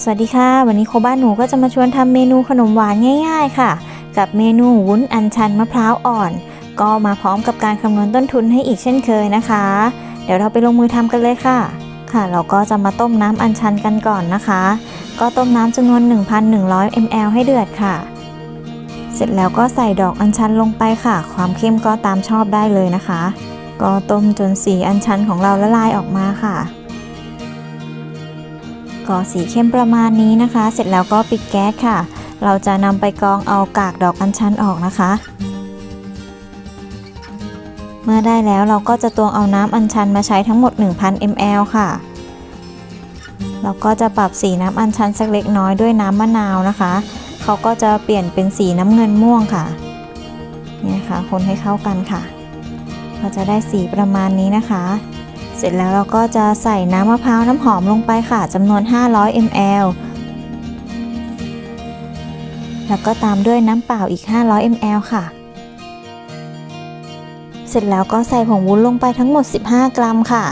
สวัสดีค่ะ วันนี้โคบ้านหนูก็จะมาชวนทำเมนูขนมหวานง่ายๆค่ะ กับเมนูวุ้นอัญชันมะพร้าวอ่อน ก็มาพร้อมกับการคำนวณต้นทุนให้อีกเช่นเคยนะคะ เดี๋ยวเราไปลงมือทำกันเลยค่ะ ค่ะเราก็จะมาต้มน้ำอัญชันกันก่อนนะคะ ก็ต้มน้ำจำนวน 1,100 ml ให้เดือดค่ะ เสร็จแล้วก็ใส่ดอกอัญชันลงไปค่ะ ความเข้มก็ตามชอบได้เลยนะคะ ก็ต้มจนสีอัญชันของเราละลายออกมาค่ะ ก็สีเข้มประมาณนี้นะคะ เสร็จแล้วก็ปิดแก๊สค่ะ เราจะนำไปกรองเอากากดอกอัญชันออกนะคะ เมื่อได้แล้วเราก็จะตวงเอาน้ำอัญชันมาใช้ทั้งหมด 1,000 ml ค่ะ เราก็จะปรับสีน้ำอัญชันสักเล็กน้อยด้วยน้ำมะนาวนะคะ เขาก็จะเปลี่ยนเป็นสีน้ำเงินม่วงค่ะนี่นะคะคนให้เข้ากันค่ะ เราจะได้สีประมาณนี้นะคะ เสร็จแล้วเราก็จะใส่น้ำมะพร้าวน้ำหอมลงไปค่ะจำนวน 500 ml แล้วก็ตามด้วยน้ำเปล่าอีก 500 ml ค่ะ เสร็จแล้วก็ใส่ผงวุ้นลงไปทั้งหมด 15 กรัมค่ะ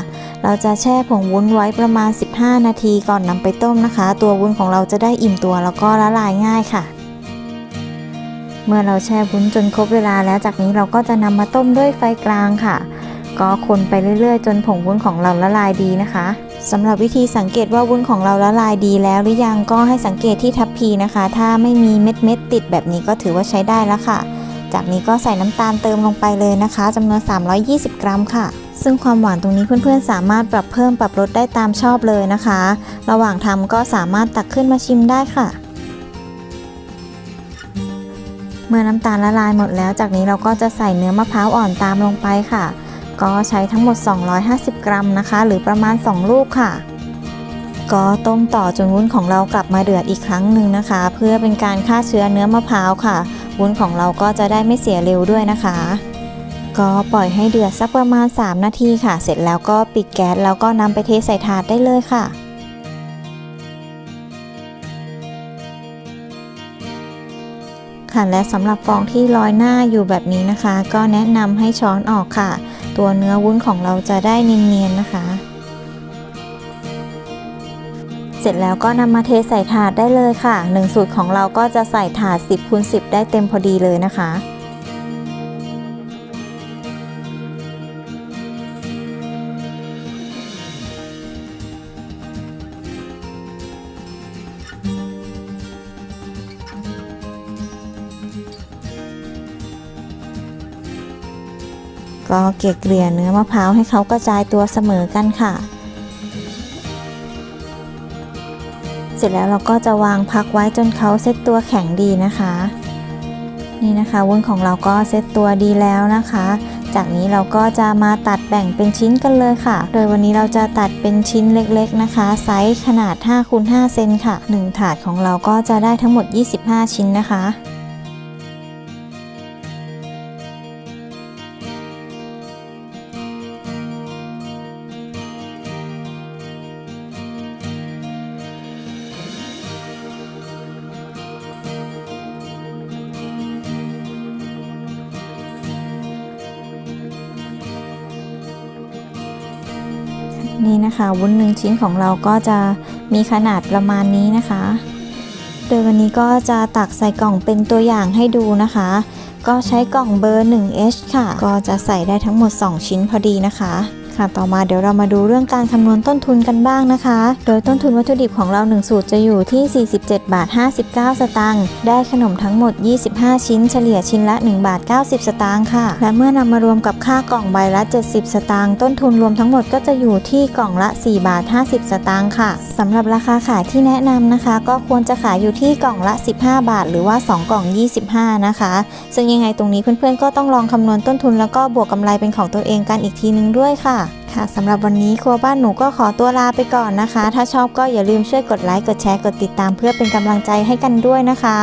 เราจะแช่ผงวุ้นไว้ประมาณ 15 นาทีก่อนนำไปต้มนะคะ ตัววุ้นของเราจะได้อิ่มตัวแล้วก็ละลายง่ายค่ะเมื่อเราแช่วุ้นจนครบเวลาแล้วจากนี้เราก็จะนำมาต้มด้วยไฟกลางค่ะ ก็คนไปเรื่อยๆ จนผงวุ้นของเราละลายดีนะคะสำหรับวิธีสังเกตว่าวุ้นของเราละลายดีแล้วหรือยังก็ให้สังเกตที่ทัพพีนะคะ ถ้าไม่มีเม็ดเม็ดๆติดแบบนี้ก็ถือว่าใช้ได้แล้วค่ะ จากนี้ก็ใส่น้ำตาลเติมลงไปเลยนะคะจำนวน 320 กรัมค่ะ ซึ่งความหวานตรงนี้เพื่อนๆ สามารถปรับเพิ่มปรับลดได้ตามชอบเลยนะคะ ระหว่างทำก็สามารถตักขึ้นมาชิมได้ค่ะเมื่อน้ำตาลละลายหมดแล้ว จากนี้เราก็จะใส่เนื้อมะพร้าวอ่อนตามลงไปค่ะ ก็ใช้ทั้งหมด 250 กรัมนะคะ หรือประมาณ 2 ลูกค่ะ ก็ต้มต่อจนวุ้นของเรากลับมาเดือดอีกครั้งหนึ่งนะคะ เพื่อเป็นการฆ่าเชื้อเนื้อมะพร้าวค่ะ วุ้นของเราก็จะได้ไม่เสียเร็วด้วยนะคะ ก็ปล่อยให้เดือดสักประมาณ 3 นาทีค่ะ เสร็จแล้วก็ปิดแก๊สแล้วก็นำไปเทใส่ถาดได้เลยค่ะ ค่ะและสำหรับฟองที่ลอยหน้าอยู่แบบนี้นะคะ ก็แนะนำให้ช้อนออกค่ะ ตัวเนื้อวุ้นของเราจะได้เนียนๆนะคะ เสร็จแล้วก็นำมาเทใส่ถาดได้เลยค่ะหนึ่งสูตรของเราก็จะใส่ถาด 10คูณ10 ได้เต็มพอดีเลยนะคะ ก็เกลี่ยเกลี่ยเนื้อมะพร้าวให้เขากระจายตัวเสมอกันค่ะ เสร็จแล้วเราก็จะวางพักไว้จนเขาเซตตัวแข็งดีนะคะ นี่นะคะวุ้นของเราก็เซตตัวดีแล้วนะคะ จากนี้เราก็จะมาตัดแบ่งเป็นชิ้นกันเลยค่ะ โดยวันนี้เราจะตัดเป็นชิ้นเล็กๆนะคะ ไซส์ขนาด5คูณ5เซนค่ะ 1 ถาดของเราก็จะได้ทั้งหมด 25 ชิ้นนะคะ นี่นะคะวุ้นหนึ่งชิ้นของเราก็จะมีขนาดประมาณนี้นะคะ โดยวันนี้ก็จะตักใส่กล่องเป็นตัวอย่างให้ดูนะคะ ก็ใช้กล่องเบอร์ 1H ค่ะ ก็จะใส่ได้ทั้งหมด 2 ชิ้นพอดีนะคะ ค่ะ ต่อมาเดี๋ยวเรามาดูเรื่องการคำนวณต้นทุนกันบ้างนะคะ โดยต้นทุนวัตถุดิบของเรา 1 สูตรจะอยู่ที่ 47 บาท 59 สตางค์ ได้ขนมทั้งหมด 25 ชิ้น เฉลี่ยชิ้นละ 1 บาท 90 สตางค์ค่ะ และเมื่อนำมารวมกับค่ากล่องใบละ 70 สตางค์ ต้นทุนรวมทั้งหมดก็จะอยู่ที่กล่องละ 4 บาท 50 สตางค์ค่ะสำหรับราคาขายที่แนะนำนะคะ ก็ควรจะขายอยู่ที่กล่องละ 15 บาท หรือว่า 2 กล่อง 25 นะคะ ซึ่งยังไงตรงนี้เพื่อนๆก็ต้องลองคำนวณต้นทุนแล้วก็บวกกำไรเป็นของตัวเองกันอีกทีนึงด้วยค่ะค่ะสำหรับวันนี้ครัวบ้านหนูก็ขอตัวลาไปก่อนนะคะ ถ้าชอบก็อย่าลืมช่วยกดไลค์ กดแชร์ กดติดตามเพื่อเป็นกำลังใจให้กันด้วยนะคะ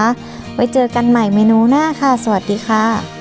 ไว้เจอกันใหม่เมนูหน้าค่ะ สวัสดีค่ะ